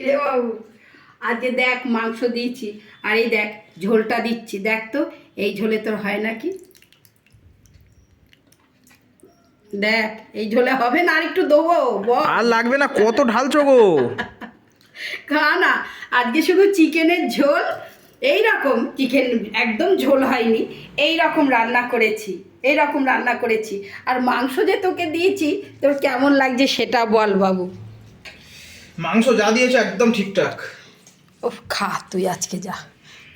কিরে বাবু? আজকে দেখ মাংস দিয়েছি। আর এই দেখ ঝোলটা দিচ্ছি। দেখ তো এই ঝোলে তোর হয় নাকি? দেখ এই ঝোলে হবে না আর একটু দেবো বল। আর লাগবে না কত ঢালছো গো? খা না আজকে শুধু চিকেনের ঝোল এই রকম চিকেন একদম ঝোল হয়নি এই রকম রান্না করেছি এই রকম রান্না করেছি। আর মাংস যে তোকে দিয়েছি তোর কেমন লাগছে সেটা বল বাবু। মাংস যা দিয়েছে একদম ঠিকঠাক। ও খা তুই আজকে যা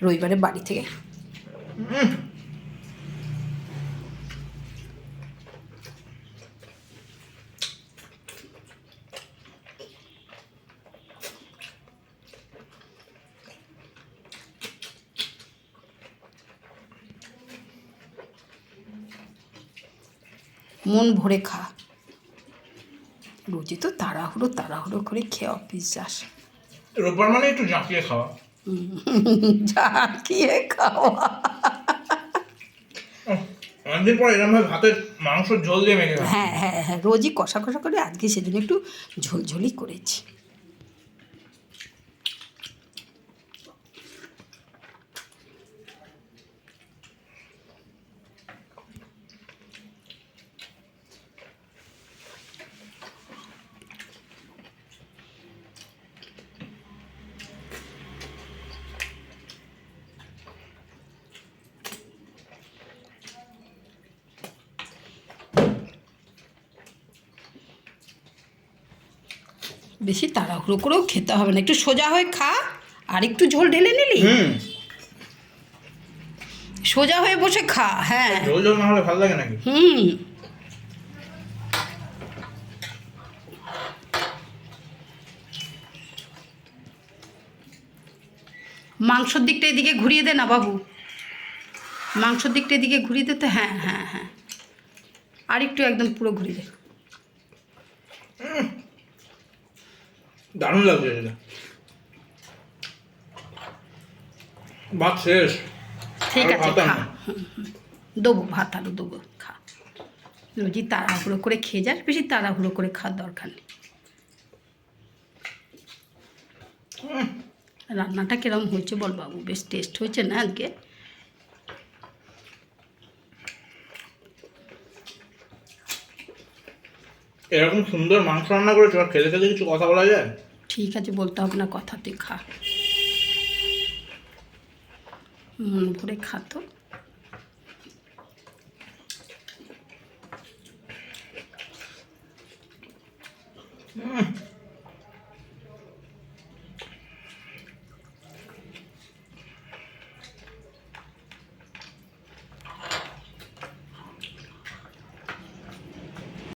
রবিবারে বাড়ি থেকে। মন ভরে খা। রোজই তো তাড়াহুড়ো তাড়াহুড়ো করে খেয়ে অফিস যাস। রোববার মানে একটু জাঁকিয়ে খাওয়া। ঝাঁকিয়ে খেয়ে খাওয়া অনেকদিন পর এরকম ভাতের মাংস ঝোল দিয়ে মেখে হ্যাঁ হ্যাঁ হ্যাঁ রোজই কষা কষা করে আজকে সেদিন একটু ঝোলঝোলি করেছি। বেশি তাড়াহুড়ো করেও খেতে হবে না। একটু সোজা হয়ে খা আর একটু ঝোল ঢেলে নিলি? হুম। সোজা হয়ে বসে খা হ্যাঁ। ঝোল ঝোল না হলে ভালো লাগে নাকি? হুম। মাংসর দিকটা এদিকে ঘুরিয়ে দে না বাবু। মাংসর দিকটা এদিকে ঘুরিয়ে দে তো হ্যাঁ হ্যাঁ হ্যাঁ। আর একটু একদম পুরো ঘুরিয়ে দে। দারুণ লাগছে এটা ভাত শেষ। ঠিক আছে খা। দেবো ভাত আলু দেবো খা। রোজই তাড়াহুড়ো করে খেয়ে যাস বেশি তাড়াহুড়ো করে খাওয়ার দরকার নেই। রান্নাটা কিরম হয়েছে বল বাবু? বেশ টেস্ট হয়েছে না আজকে? এরকম সুন্দর মাংস রান্না করেছ? খেলে খেতে কিছু কথা বলা যায়? ঠিক আছে বলতে হবে না কথা তুই খা। মন ভরে খা তো। উম,